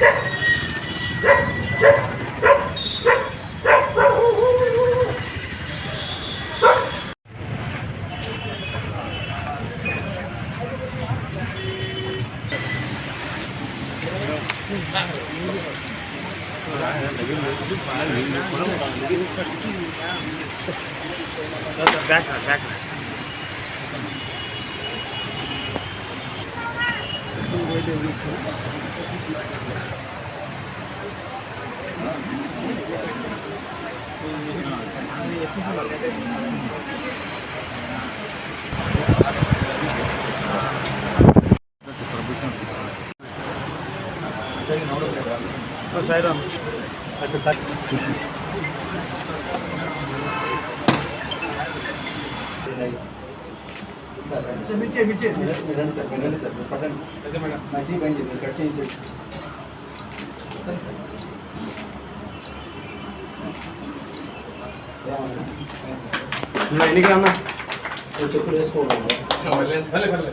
Yeah. Side అటు side sir మిర్చి మిర్చి రండి సార్ మీరు రండి సార్ మీరు పట్టండి ఓకే మేడం మంచిగా పని చేయండి కట్ చేయండి ఎన్నికి అన్నా చెప్పులు వేసుకోవాలి భలే భలే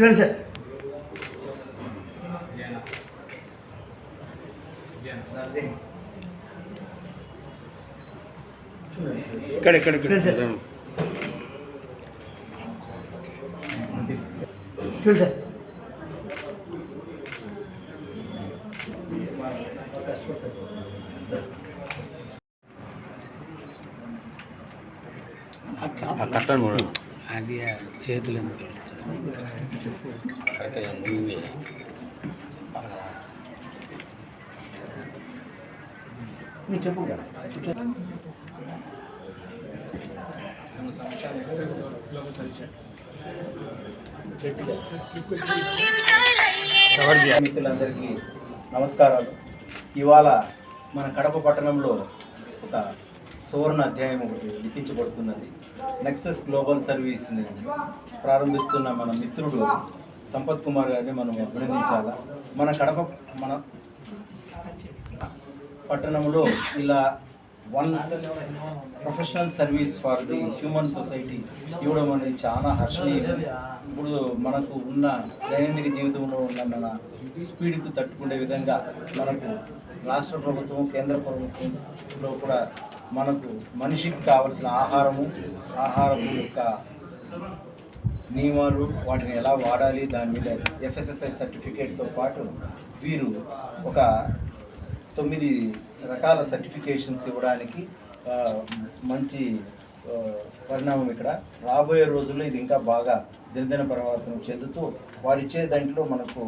చూడండి సార్ ఇక్కడ ఇక్కడ ఇక్కడ చూడండి సార్ చూడండి సార్ కట్టను కూడా అది చేతులు మీరు చెప్పు మిత్రులందరికీ నమస్కారాలు. ఇవాళ మన కడప పట్టణంలో ఒక సువర్ణ అధ్యాయం ఒకటి లిఖించబడుతున్నది. నెక్సస్ గ్లోబల్ సర్వీస్ని ప్రారంభిస్తున్న మన మిత్రుడు సంపత్ కుమార్ గారిని మనం అభినందించాలా? మన కడప మన పట్టణంలో ఇలా one professional service for the human society ఇవ్వడం అనేది చాలా హర్షణీయం. ఇప్పుడు మనకు ఉన్న దైనందిక జీవితంలో ఉన్న మన స్పీడ్కు తట్టుకునే విధంగా మనకు రాష్ట్ర ప్రభుత్వం కేంద్ర ప్రభుత్వంలో కూడా మనకు మనిషికి కావలసిన ఆహారము ఆహారము యొక్క నియమాలు వాటిని ఎలా వాడాలి దాని మీద ఎఫ్ఎస్ఎస్ఐ సర్టిఫికేట్తో పాటు వీరు ఒక తొమ్మిది రకాల సర్టిఫికేషన్స్ ఇవ్వడానికి మంచి పరిణామం ఇక్కడ రాబోయే రోజుల్లో ఇది ఇంకా బాగా దినదిన పరివర్తనం చెందుతూ వారు ఇచ్చే దాంట్లో మనకు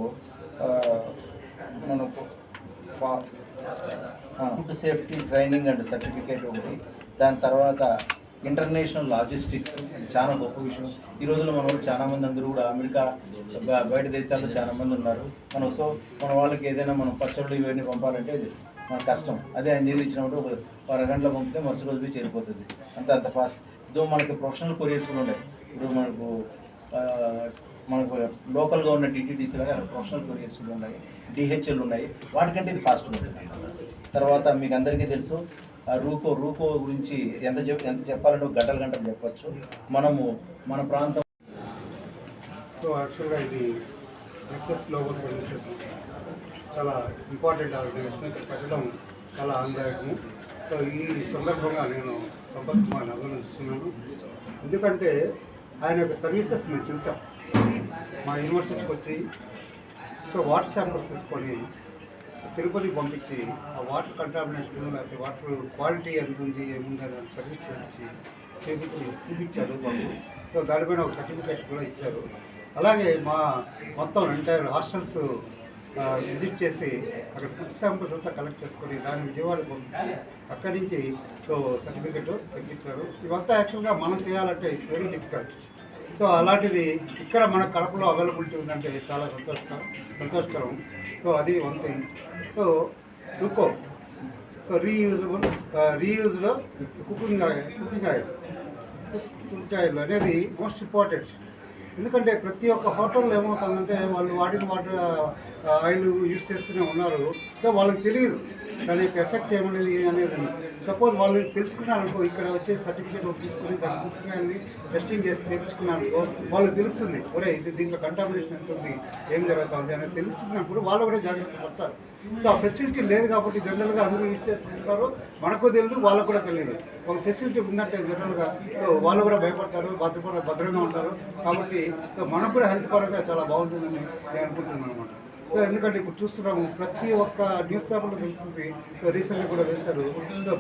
మనకు food safety training and certificate ఒకటి. దాని తర్వాత ఇంటర్నేషనల్ లాజిస్టిక్స్ చాలా గొప్ప విషయం. ఈ రోజుల్లో మన వాళ్ళు చాలా మంది అందరూ కూడా అమెరికా బయట దేశాల్లో చాలా మంది ఉన్నారు. మనం సో మన వాళ్ళకి ఏదైనా మనం పచ్చళ్ళు ఇవన్నీ పంపాలంటే మన కష్టం. అదే ఆయన నీళ్ళు ఇచ్చినప్పుడు ఒక అరగంటలో పంపితే మరుసటి రోజు చేరిపోతుంది. అంత అంత ఫాస్ట్ ఇదో మనకి ప్రొఫెషనల్ కొరియర్స్ కూడా ఉన్నాయి ఇప్పుడు మనకు మనకు లోకల్గా ఉన్న టీటీడీసీ లాగా ప్రొఫెషనల్ కొరియర్స్ కూడా ఉన్నాయి డిహెచ్ఎల్ ఉన్నాయి. వాటికంటే ఇది ఫాస్ట్ ఉంటుంది. తర్వాత మీకు అందరికీ తెలుసు ఆ రూకో రూకో గురించి ఎంత చెప్ ఎంత చెప్పాలంటే గంటలు గంటలు చెప్పచ్చు. మనము మన ప్రాంతం సో యాక్చువల్గా ఇది ఎక్సెస్ గ్లోబల్ సర్వీసెస్ చాలా ఇంపార్టెంట్ ఆర్గనైజేషన్ ఇక్కడ పెట్టడం చాలా ఆనందదాయకము. సో ఈ సందర్భంగా నేను సంపత్ కుమార్ అభినందిస్తున్నాను ఎందుకంటే ఆయన యొక్క సర్వీసెస్ మేము చూసాం. మా యూనివర్సిటీకి వచ్చి సో వాటర్ శాంపుల్స్ తీసుకొని తిరుపతి పంపించి ఆ వాటర్ కంటామినేషన్ లేకపోతే వాటర్ క్వాలిటీ ఎంత ఉంది ఏముంది అని సర్వీస్ చేయించి చేపించి చూపించారు మాకు. సో దానిపైన ఒక సర్టిఫికేషన్ కూడా ఇచ్చారు. అలాగే మా మొత్తం ఎంటైర్ హాస్టల్స్ విజిట్ చేసి అక్కడ ఫుడ్ శాంపుల్స్ అంతా కలెక్ట్ చేసుకొని దాన్ని విజయవాడకు పంపించి అక్కడి నుంచి సో సర్టిఫికెట్ తెప్పించారు. ఇవంతా యాక్చువల్గా మనం చేయాలంటే ఇట్స్ వెరీ డిఫికల్ట్ సో అలాంటిది ఇక్కడ మన కడపలో అవైలబిలిటీ ఉందంటే చాలా సంతోషకరం సంతోషకరం. సో అది one thing so RUCO. So reusable reused cooking oil cooking oil. Cooking oil అనేది మోస్ట్ ఇంపార్టెంట్ ఎందుకంటే ప్రతి ఒక్క హోటల్లో ఏమవుతుందంటే వాళ్ళు వాడిన వాటి ఆయిల్ యూస్ చేస్తూనే ఉన్నారు. సో వాళ్ళకి తెలియదు దాని యొక్క ఎఫెక్ట్ ఏమనేది అనేది సపోజ్ వాళ్ళు తెలుసుకున్నారనుకో ఇక్కడ వచ్చే సర్టిఫికేట్ తీసుకుని దాని పుస్తకాన్ని టెస్టింగ్ చేసి చేయించుకున్నారనుకో వాళ్ళకి తెలుస్తుంది. ఒరే ఇది దీంట్లో కంటామినేషన్ ఎంత ఉంది? ఏం జరుగుతుంది? అనేది తెలుస్తున్నప్పుడు వాళ్ళు కూడా జాగ్రత్త పడతారు. సో ఆ ఫెసిలిటీ లేదు కాబట్టి జనరల్గా అందరూ యూజ్ చేసుకుంటారు మనకు తెలియదు వాళ్ళకు కూడా తెలియదు. ఒక ఫెసిలిటీ ఉందంటే జనరల్గా వాళ్ళు కూడా భయపడతారు భద్ర భద్రంగా ఉంటారు. కాబట్టి మనకు కూడా హెల్త్ పరంగా చాలా బాగుంటుందని నేను అనుకుంటున్నాను అనమాట ఎందుకంటే ఇప్పుడు చూస్తున్నాము ప్రతి ఒక్క న్యూస్ పేపర్లో తెలుస్తుంది రీసెంట్గా కూడా వేశారు.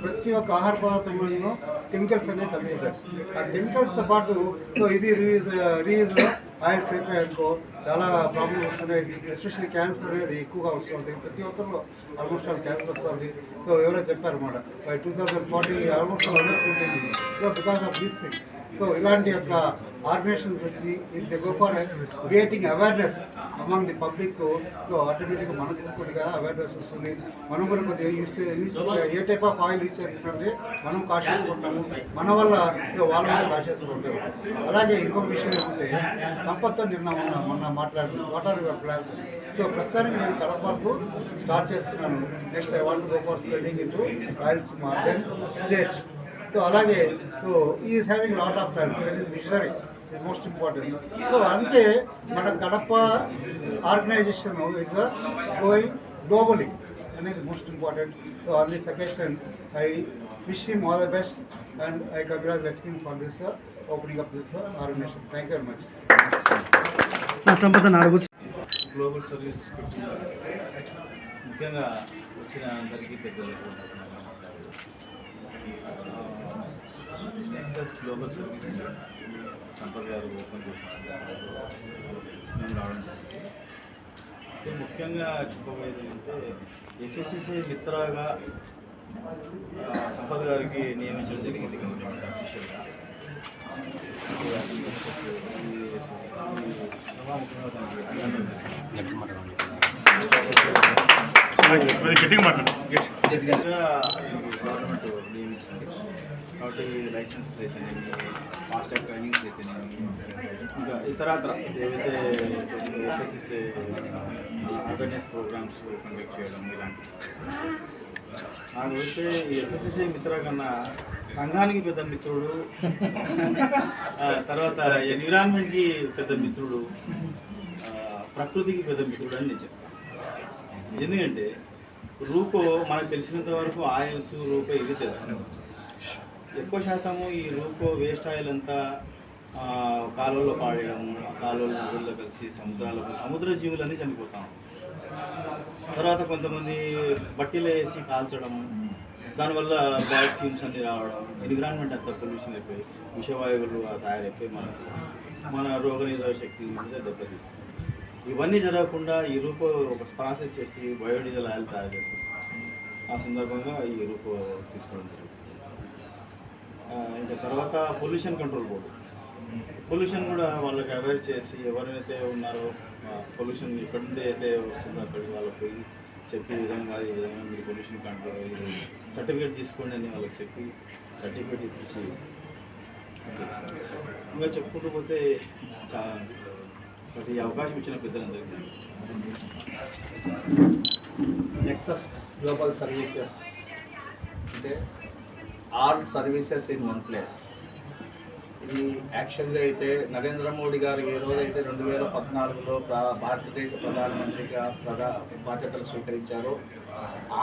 ప్రతి ఒక్క ఆహార పదార్థంలో కెమికల్స్ అనేవి కలిసి ఉంటాయి ఆ కెమికల్స్తో పాటు సో ఇది రీయూజ్ రీయూజ్లో ఆయిల్స్ అయిపోయాయనుకో చాలా ప్రాబ్లమ్స్ వస్తున్నాయి. ఎస్పెషల్లీ క్యాన్సర్ అనేది ఎక్కువగా వస్తుంది. ప్రతి ఒక్కరిలో ఆల్మోస్ట్ ఆల్ క్యాన్సర్ వస్తుంది. సో ఎవరో చెప్పారన్నమాట by two thousand forty almost ఉంటుంది. So because of these things so ఇలాంటి యొక్క ఆర్గనైజేషన్స్ వచ్చి ఇది go for creating awareness among the public so ఆటోమేటిక్గా మనకు కొద్దిగా అవేర్నెస్ వస్తుంది. మనం కూడా కొద్దిగా use a type of oil use చేస్తుంటే మనం కాషియస్ ఉంటాము. మన వల్ల వాళ్ళ వాళ్ళు కూడా కాషియస్ ఉంటారు అలాగే ఇంకొక విషయం ఏంటంటే సంపత్తో నిన్న మొన్న మొన్న మాట్లాడాను what are your plans so ప్రస్తుతానికి నేను కడపకు స్టార్ట్ చేస్తున్నాను. Next I want go for spreading in to royals market state so అలాగే so is having lot of is visionary is most important so అంటే మన Kadapa organization is going globally అనేది most important so on this occasion I wish him all the best and I congratulate him for this opening up this organization thank you very much global service ముఖ్యంగా వచ్చిన అందరికీ పెద్దలకు నా Nexus global service Sampath గారు open చేసిన మేము రావడం జరిగింది. సో ముఖ్యంగా చెప్పబోయేది అంటే ఎఫ్ఎస్సిసి మిత్రగా ఆ, సంపత్ గారికి నియమించడం జరిగింది గవర్నమెంట్ అఫీషియల్గా గవర్నమెంట్ కాబట్టి లైసెన్స్ అయితేనేమి మాస్టర్ ట్రైనింగ్స్ అయితేనేమి ఇంకా ఇతరత్ర ఏవైతే ఎస్ఎస్ఎస్ అవేర్నెస్ ప్రోగ్రామ్స్ కండక్ట్ చేయడం ఇలాంటివి. నాకు అయితే ఈ మిత్ర కన్నా సంఘానికి పెద్ద మిత్రుడు తర్వాత ఎన్విరాన్మెంట్కి పెద్ద మిత్రుడు ప్రకృతికి పెద్ద మిత్రుడు అని నేను చెప్తాను. ఎందుకంటే రూపో మనకు తెలిసినంత వరకు ఆయిల్స్ రూపో ఇవి తెలుసు ఎక్కువ శాతము ఈ రూపో వేస్ట్ ఆయిల్ అంతా కాలువలో పాడేయడం ఆ నదుల్లో కలిసి సముద్రాలకు సముద్ర జీవులన్నీ చనిపోతాం. తర్వాత కొంతమంది బట్టీలో వేసి కాల్చడం దానివల్ల బ్యాడ్ ఫ్యూమ్స్ అన్ని రావడం ఎన్విరాన్మెంట్ అంతా పొల్యూషన్ అయిపోయి విషవాయువులు తయారైపోయి మనకు మన రోగనిరోధక శక్తి దెబ్బతీస్తుంది. ఇవన్నీ జరగకుండా ఈ రూపో ఒక ప్రాసెస్ చేసి బయోడీజల్ ఆయిల్ తయారు చేస్తారు ఆ సందర్భంగా ఈ రూపు తీసుకోవడం జరుగుతుంది. ఇంకా తర్వాత పొల్యూషన్ కంట్రోల్ బోర్డు పొల్యూషన్ కూడా వాళ్ళకి అవేర్ చేసి ఎవరైతే ఉన్నారో పొల్యూషన్ ఎక్కడి నుండి అయితే వస్తుందో అక్కడికి వాళ్ళకి పోయి చెప్పే విధంగా ఈ విధంగా మీరు పొల్యూషన్ కంట్రోల్ ఇది సర్టిఫికేట్ తీసుకోండి అని వాళ్ళకి చెప్పి సర్టిఫికేట్ ఇప్పించి ఇంకా చెప్పుకుంటూ పోతే చాలా ఈ అవకాశం ఇచ్చిన పెద్దలందరికీ నెక్సస్ గ్లోబల్ సర్వీసెస్ అంటే all services in one place. ఇది యాక్చువల్గా అయితే నరేంద్ర మోడీ గారు ఏ రోజైతే రెండు వేల పద్నాలుగులో భారతదేశ ప్రధానమంత్రిగా ప్రధా బాధ్యతలు స్వీకరించారో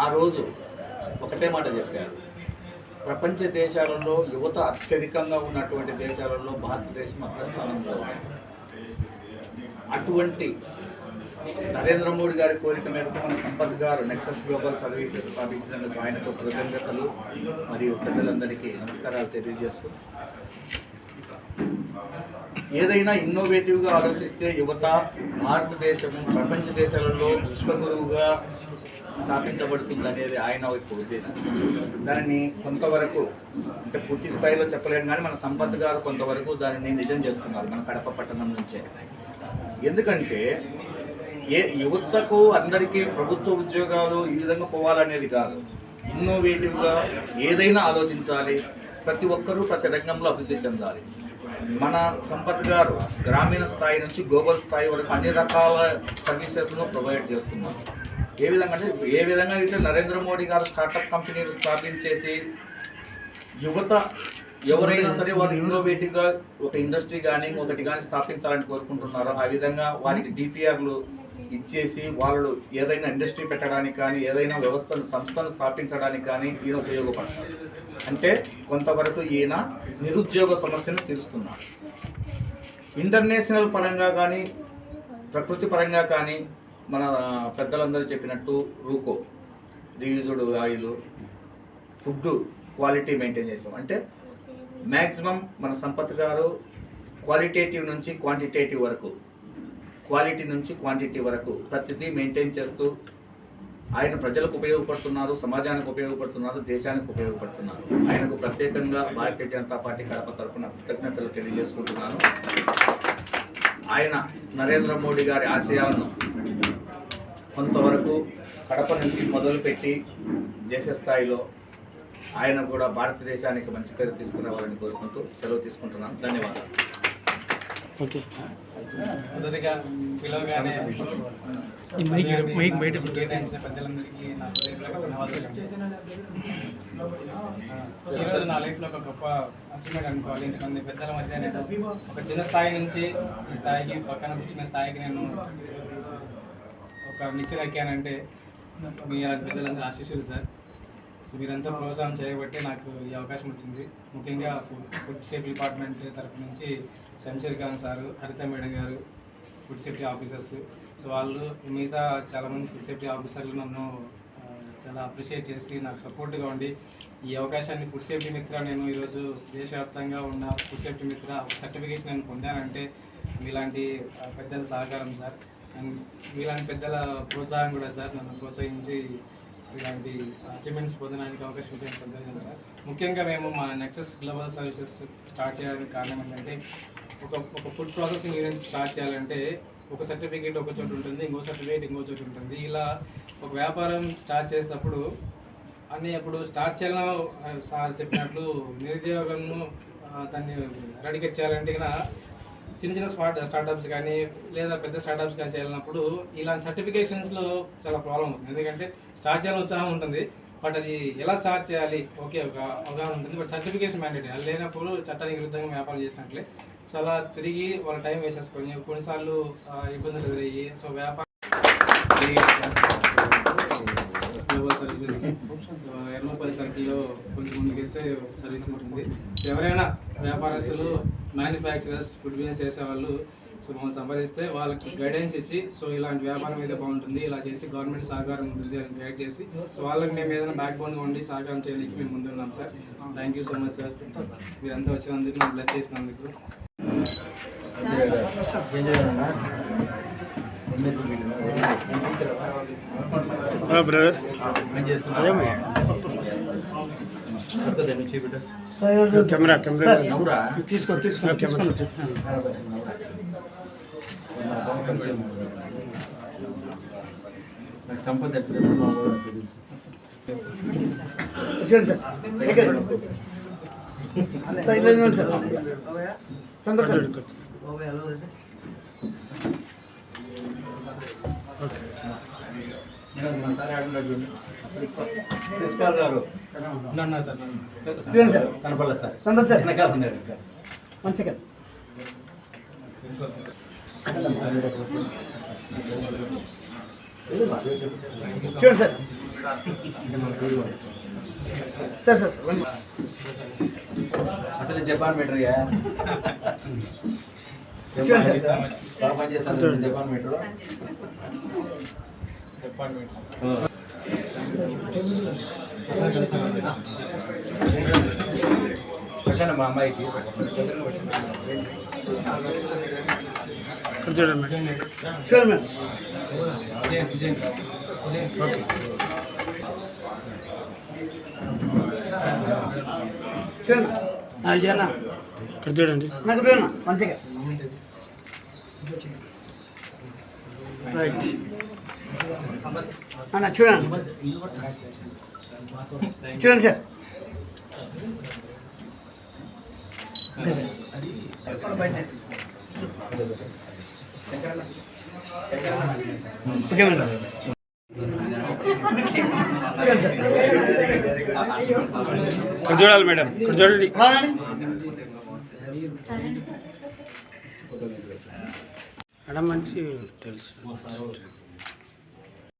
ఆ రోజు ఒకటే మాట చెప్పారు. ప్రపంచ దేశాలలో యువత అత్యధికంగా ఉన్నటువంటి దేశాలలో భారతదేశం అగ్రస్థానంలో అటువంటి నరేంద్ర మోడీ గారి కోరిక మేరకు మన సంపత్ గారు నెక్సస్ గ్లోబల్ సర్వీసెస్ స్థాపించినందుకు ఆయనకు కృతజ్ఞతలు మరియు ప్రజలందరికీ నమస్కారాలు తెలియజేస్తూ ఏదైనా ఇన్నోవేటివ్గా ఆలోచిస్తే యువత భారతదేశం ప్రపంచ దేశాలలో విశ్వగురువుగా స్థాపించబడుతుంది అనేది ఆయన యొక్క ఉద్దేశం. దానిని కొంతవరకు అంటే పూర్తి స్థాయిలో చెప్పలేను కానీ మన సంపత్ గారు కొంతవరకు దానిని నిజం చేస్తున్నారు మన కడప పట్టణం నుంచే. ఎందుకంటే ఏ యువతకు అందరికీ ప్రభుత్వ ఉద్యోగాలు ఈ విధంగా పోవాలనేది కాదు. ఇన్నోవేటివ్గా ఏదైనా ఆలోచించాలి. ప్రతి ఒక్కరూ ప్రతి రంగంలో అభివృద్ధి చెందాలి. మన సంపత్ గారు గ్రామీణ స్థాయి నుంచి గ్లోబల్ స్థాయి వరకు అన్ని రకాల సర్వీసెస్ను ప్రొవైడ్ చేస్తున్నారు. ఏ విధంగా అంటే ఏ విధంగా అయితే నరేంద్ర మోడీ గారు స్టార్టప్ కంపెనీలు స్థాపించేసి యువత ఎవరైనా సరే వారు ఇన్నోవేటివ్గా ఒక ఇండస్ట్రీ కానీ ఒకటి కానీ స్థాపించాలని కోరుకుంటున్నారో ఆ విధంగా వారికి డిపిఆర్లు ఇచ్చేసి వాళ్ళు ఏదైనా ఇండస్ట్రీ పెట్టడానికి కానీ ఏదైనా వ్యవస్థను సంస్థను స్థాపించడానికి కానీ ఈయన ఉపయోగపడతారు. అంటే కొంతవరకు ఈయన నిరుద్యోగ సమస్యను తీరుస్తున్నారు. ఇంటర్నేషనల్ పరంగా కానీ ప్రకృతి పరంగా కానీ మన పెద్దలందరూ చెప్పినట్టు RUCO reused oil food quality maintain చేస్తాం. అంటే మ్యాక్సిమం మన సంపత్ గారు క్వాలిటేటివ్ నుంచి క్వాంటిటేటివ్ వరకు క్వాలిటీ నుంచి క్వాంటిటీ వరకు ప్రతిదీ మెయింటైన్ చేస్తూ ఆయన ప్రజలకు ఉపయోగపడుతున్నారు సమాజానికి ఉపయోగపడుతున్నారు దేశానికి ఉపయోగపడుతున్నారు. ఆయనకు ప్రత్యేకంగా భారతీయ జనతా పార్టీ కడప తరఫున కృతజ్ఞతలు తెలియజేసుకుంటున్నాను. ఆయన నరేంద్ర మోడీ గారి ఆశయాలను కొంతవరకు కడప నుంచి మొదలుపెట్టి దేశ స్థాయిలో ఆయన కూడా భారతదేశానికి మంచి పేరు తీసుకురావాలని కోరుకుంటూ సెలవు తీసుకుంటున్నాను ధన్యవాదాలు. ఓకే మొదటిగా పిలవగానే నా హృదయపూర్వక ధన్యవాదాలు. ఈరోజు నా లైఫ్లో ఒక గొప్ప అచీవ్మెంట్ అనుకోవాలి. ఇంతమంది పెద్దల మధ్య నేను ఒక చిన్న స్థాయి నుంచి ఈ స్థాయికి పక్కన కూర్చున్న స్థాయికి నేను ఒక నిచ్చెన ఎక్కానంటే మీ అలాంటి పెద్దలందరూ ఆశీస్సులు సార్. సో మీరంతా ప్రోత్సాహం చేయబట్టి నాకు ఈ అవకాశం వచ్చింది. ముఖ్యంగా ఫుడ్ సేఫ్టీ డిపార్ట్మెంట్ తరఫు నుంచి శంషీర్ ఖాన్ సారు హరిత మేడం గారు ఫుడ్ సేఫ్టీ ఆఫీసర్స్. సో వాళ్ళు మిగతా చాలామంది ఫుడ్ సేఫ్టీ ఆఫీసర్లు నన్ను చాలా అప్రిషియేట్ చేసి నాకు సపోర్ట్గా ఉండి ఈ అవకాశాన్ని ఫుడ్ సేఫ్టీ మిత్ర నేను ఈరోజు దేశవ్యాప్తంగా ఉన్న ఫుడ్ సేఫ్టీ మిత్ర సర్టిఫికేషన్ నేను పొందానంటే మీలాంటి పెద్దల సహకారం సార్. అండ్ మీలాంటి పెద్దల ప్రోత్సాహం కూడా సార్ నన్ను ప్రోత్సహించి ఇలాంటి అచీవ్మెంట్స్ పొందడానికి అవకాశం ఇచ్చిన సంతోషం సార్. ముఖ్యంగా మేము మా నెక్సస్ గ్లోబల్ సర్వీసెస్ స్టార్ట్ చేయడానికి కారణం ఏంటంటే ఒక ఒక ఫుడ్ ప్రాసెసింగ్ యూనిట్ స్టార్ట్ చేయాలంటే ఒక సర్టిఫికేట్ ఒక చోటు ఉంటుంది ఇంకో సర్టిఫికేట్ ఇంకో చోటు ఉంటుంది. ఇలా ఒక వ్యాపారం స్టార్ట్ చేసేటప్పుడు అన్నీ అప్పుడు స్టార్ట్ చేయాలని సార్ చెప్పినట్లు నిరుద్యోగంను దాన్ని రెడీకేట్ చేయాలంటే చిన్న చిన్న స్మార్ట్ స్టార్టప్స్ కానీ లేదా పెద్ద స్టార్టప్స్ కానీ చేయాలన్నప్పుడు ఇలాంటి సర్టిఫికేషన్స్లో చాలా ప్రాబ్లం ఉంటుంది ఎందుకంటే స్టార్ట్ చేయాలని ఉత్సాహం ఉంటుంది బట్ అది ఎలా స్టార్ట్ చేయాలి ఓకే ఒక అవగాహన ఉంటుంది బట్ సర్టిఫికేషన్ మ్యాండేటరీ అది లేనప్పుడు చట్టానికి విరుద్ధంగా వ్యాపారం చేసినట్లే సో అలా తిరిగి వాళ్ళ టైం వేస్ట్ చేసుకొని కొన్నిసార్లు ఇబ్బందులు ఎదురయ్యి సో వ్యాపారం సర్వీసెస్ ఎర్మపల్లి సర్కిల్లో కొంచెం ముందుకెళ్తే సర్వీస్ ఉంటుంది. ఎవరైనా వ్యాపారస్తులు మ్యానుఫ్యాక్చరర్స్ ఫుడ్ బిజినెస్ చేసేవాళ్ళు సో మమ్మల్ని సంపాదిస్తే వాళ్ళకి గైడెన్స్ ఇచ్చి సో ఇలాంటి వ్యాపారం అయితే బాగుంటుంది ఇలా చేసి గవర్నమెంట్ సహకారం ఉంటుంది అని గైడ్ చేసి. సో వాళ్ళకి మేము ఏదైనా బ్యాక్ బోన్గా ఉండి సహకారం చేయడానికి మేము ముందున్నాం sir. Thank you so much sir మీరంతా వచ్చినందుకు నాకు బ్లెస్ చేసినందుకు. Brother camera camera. తీసుకో తీసుకో కెమెరా. నాకు సంపద ఎప్పుడు మేడం, మా సార్ ఆడున్నాడు చూడండి. ప్రిన్సిపాల్ గారు. సార్. కనపడలేదు సార్. సంతోష్ సార్. వెనకాల ఉన్నారు. వన్ సెకండ్ చూడండి సార్. సార్ సార్ అసలు జపాన్ మెట్రయ్యా చెప్పండి మా అమ్మాయికి. చూడండి చూడండి. ఓకే చూడండి ఇక్కడ సెకండ్ రైట్ అన్న చూడండి చూడండి సార్ ఓకే మేడం చూడండి సార్ ఇక్కడ చూడాలి మేడం ఇక్కడ చూడండి మేడం మంచి తెలుసు.